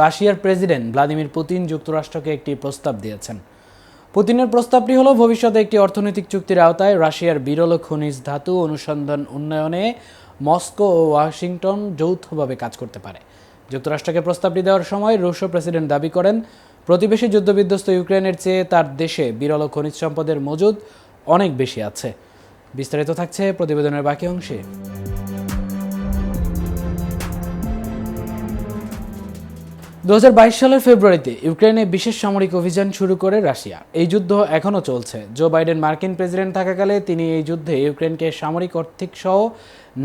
রাশিয়ার president Vladimir Putin যুক্তরাষ্ট্রকে একটি প্রস্তাব দিয়েছেন। পুতিনের প্রস্তাবটি হলো, ভবিষ্যতে একটি অর্থনৈতিক চুক্তির আওতায় রাশিয়ার বিরল খনিজ ধাতু অনুসন্ধান উন্নয়নে মস্কো ও ওয়াশিংটন যৌথভাবে কাজ করতে পারে। যুক্তরাষ্ট্রকে প্রস্তাবটি দেওয়ার সময় রুশো প্রেসিডেন্ট দাবি করেন, প্রতিবেশী যুদ্ধবিধ্বস্ত ইউক্রেনের চেয়ে তার দেশে বিরল খনিজ সম্পদের মজুদ অনেক বেশি আছে। বিস্তারিত থাকছে প্রতিবেদনের বাকি অংশে। দু হাজার বাইশ সালের ফেব্রুয়ারিতে ইউক্রেনে বিশেষ সামরিক অভিযান শুরু করে রাশিয়া। এই যুদ্ধ এখনও চলছে। জো বাইডেন মার্কিন প্রেসিডেন্ট থাকাকালে তিনি এই যুদ্ধে ইউক্রেনকে সামরিক আর্থিক সহ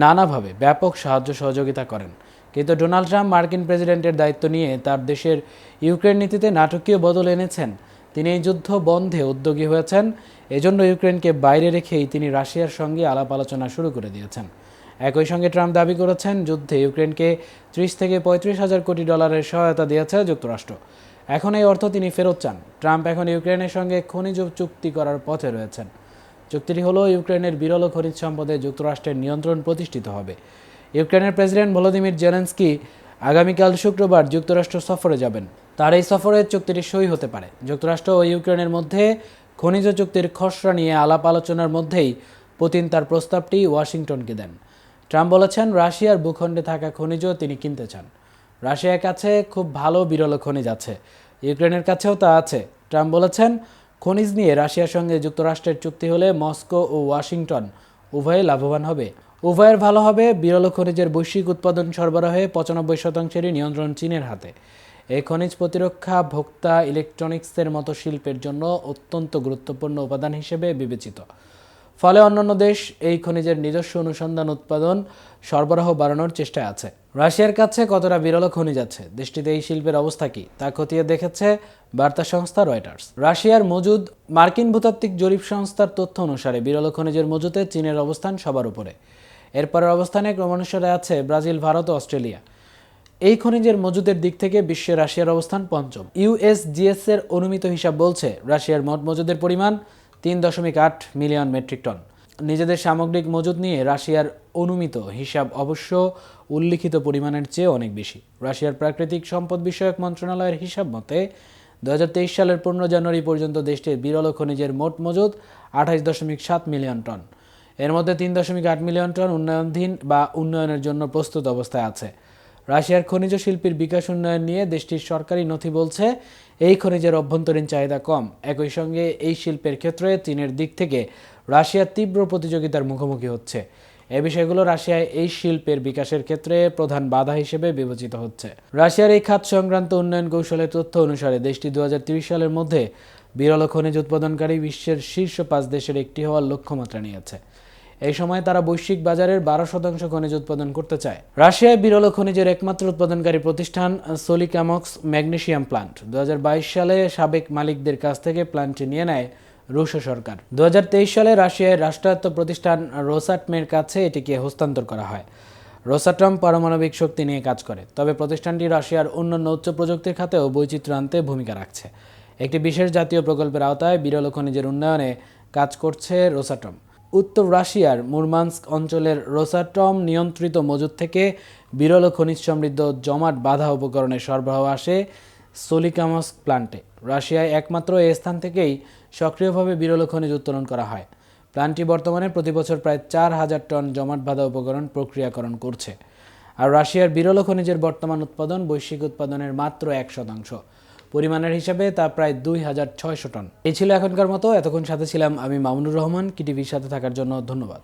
নানাভাবে ব্যাপক সাহায্য সহযোগিতা করেন। কিন্তু ডোনাল্ড ট্রাম্প মার্কিন প্রেসিডেন্টের দায়িত্ব নিয়ে তার দেশের ইউক্রেন নীতিতে নাটকীয় বদল এনেছেন। তিনি এই যুদ্ধ বন্ধে উদ্যোগী হয়েছেন। এজন্য ইউক্রেনকে বাইরে রেখেই তিনি রাশিয়ার সঙ্গে আলাপ আলোচনা শুরু করে দিয়েছেন। একই সঙ্গে ট্রাম্প দাবি করেছেন যুদ্ধে ইউক্রেনকে ত্রিশ থেকে পঁয়ত্রিশ হাজার কোটি ডলারের সহায়তা দিয়েছে যুক্তরাষ্ট্র। এখন এই অর্থ তিনি ফেরত চান। ট্রাম্প এখন ইউক্রেনের সঙ্গে খনিজ চুক্তি করার পথে রয়েছেন। চুক্তিটি হলো ইউক্রেনের বিরল খনিজ সম্পদে যুক্তরাষ্ট্রের নিয়ন্ত্রণ প্রতিষ্ঠিত হবে। ইউক্রেনের প্রেসিডেন্ট ভলোদিমির জেলেন্সকি আগামীকাল শুক্রবার যুক্তরাষ্ট্র সফরে যাবেন। তার এই সফরে চুক্তিটি সই হতে পারে। যুক্তরাষ্ট্র ও ইউক্রেনের মধ্যে খনিজ চুক্তির খসড়া নিয়ে আলাপ আলোচনার মধ্যেই পুতিন তার প্রস্তাবটি ওয়াশিংটনকে দেন। ট্রাম্প বলেছেন, রাশিয়ার ভূখণ্ডে থাকা খনিজ তিনি কিনতে চান। রাশিয়ার কাছে খুব ভালো বিরল খনিজ আছে। ইউক্রেনের কাছেও তা আছে। ট্রাম্প বলেছেন, খনিজ নিয়ে রাশিয়ার সঙ্গে যুক্তরাষ্ট্রের চুক্তি হলে মস্কো ও ওয়াশিংটন উভয়ে লাভবান হবে। উভয়ের ভালো হবে, বিরল খনিজের বৈশ্বিক উৎপাদন সরবরাহে পঁচানব্বই শতাংশেরই নিয়ন্ত্রণ চীনের হাতে। এই খনিজ প্রতিরক্ষা, ভোক্তা ইলেকট্রনিক্সের মতো শিল্পের জন্য অত্যন্ত গুরুত্বপূর্ণ উপাদান হিসেবে বিবেচিত। ফলে অন্যান্য দেশ এই খনিজের নিজস্ব অনুসন্ধান উৎপাদন সরবরাহ বাড়ানোর চেষ্টায় আছে। রাশিয়ার কাছে কতটা বিরল খনিজ আছে? দেশটিতে এই শিল্পের অবস্থা কি? তা খতিয়ে দেখেছে বার্তা সংস্থা রয়টার্স। রাশিয়ার মজুদ মার্কিন ভূতাত্ত্বিক জরিপ সংস্থার তথ্য অনুসারে বিরল খনিজের মজুতে চীনের অবস্থান সবার উপরে। এরপরের অবস্থানে ক্রমানুসারে আছে ব্রাজিল, ভারত ও অস্ট্রেলিয়া। এই খনিজের মজুদের দিক থেকে বিশ্বে রাশিয়ার অবস্থান পঞ্চম। ইউএসজিএস এর অনুমিত হিসাব বলছে, রাশিয়ার মোট মজুদের পরিমাণ তিন দশমিক আট মিলিয়ন মেট্রিক টন। নিজেদের সামগ্রিক মজুদ নিয়ে রাশিয়ার অনুমিত হিসাব অবশ্য উল্লিখিত পরিমাণের চেয়ে অনেক বেশি। রাশিয়ার প্রাকৃতিক সম্পদ বিষয়ক মন্ত্রণালয়ের হিসাব মতে দুহাজার তেইশ সালের পনেরো জানুয়ারি পর্যন্ত দেশটির বিরল খনিজের মোট মজুদ আঠাইশ দশমিক সাত মিলিয়ন টন। এর মধ্যে তিন দশমিক আট মিলিয়ন টন উন্নয়নধীন বা উন্নয়নের জন্য প্রস্তুত অবস্থায় আছে। রাশিয়ার খনিজ শিল্পের বিকাশ উন্নয়ন নিয়ে দেশটির সরকারি নথি বলছে, এই খনিজের অভ্যন্তরীণ চাহিদা কম। একই সঙ্গে এই শিল্পের ক্ষেত্রে চীনের দিক থেকে রাশিয়ার তীব্র প্রতিযোগিতার মুখোমুখি হচ্ছে। এ বিষয়গুলো রাশিয়ায় এই শিল্পের বিকাশের ক্ষেত্রে প্রধান বাধা হিসেবে বিবেচিত হচ্ছে। রাশিয়ার এই খাত সংক্রান্ত উন্নয়ন কৌশলের তথ্য অনুসারে দেশটি দু সালের মধ্যে বিরল খনিজ উৎপাদনকারী বিশ্বের শীর্ষ পাঁচ দেশের একটি হওয়ার লক্ষ্যমাত্রা নিয়েছে। এই সময় তারা বৈশ্বিক বাজারের বারো শতাংশ খনিজ উৎপাদন করতে চায়। রাশিয়ায় বিরল খনিজের একমাত্র উৎপাদনকারী প্রতিষ্ঠান সোলিকামক্স ম্যাগনেশিয়াম প্লান্ট। দু হাজার বাইশ সালে সাবেক মালিকদের কাছ থেকে প্ল্যান্টটি নিয়ে নেয় রুশ সরকার। দু হাজার তেইশ সালে রাশিয়ার রাষ্ট্রায়ত্ত প্রতিষ্ঠান রোসাটমের কাছে এটিকে হস্তান্তর করা হয়। রোসাটম পারমাণবিক শক্তি নিয়ে কাজ করে, তবে প্রতিষ্ঠানটি রাশিয়ার অন্যান্য উচ্চ প্রযুক্তির খাতেও বৈচিত্র্য আনতে ভূমিকা রাখছে। একটি বিশেষ জাতীয় প্রকল্পের আওতায় বিরল খনিজের উন্নয়নে কাজ করছে রোসাটম। উত্তর রাশিয়ার মুরমানস্ক অঞ্চলের রোসাটম নিয়ন্ত্রিত মজুদ থেকে বিরল খনিজ সমৃদ্ধ জমাট বাধা উপকরণের সরবরাহ আসে সোলিকামস্ক প্লান্টে। রাশিয়ায় একমাত্র এই স্থান থেকেই সক্রিয়ভাবে বিরল খনিজ উত্তোলন করা হয়। প্ল্যান্টটি বর্তমানে প্রতি বছর প্রায় চার হাজার টন জমাট বাঁধা উপকরণ প্রক্রিয়াকরণ করছে। আর রাশিয়ার বিরল খনিজের বর্তমান উৎপাদন বৈশ্বিক উৎপাদনের মাত্র এক শতাংশ। পরিমাণের হিসাবে তা প্রায় দুই হাজার ছয়শো টন। এই ছিল এখনকার মতো। এতক্ষণ সাথে ছিলাম আমি মামুনুর রহমান। কিটিভির সাথে থাকার জন্য ধন্যবাদ।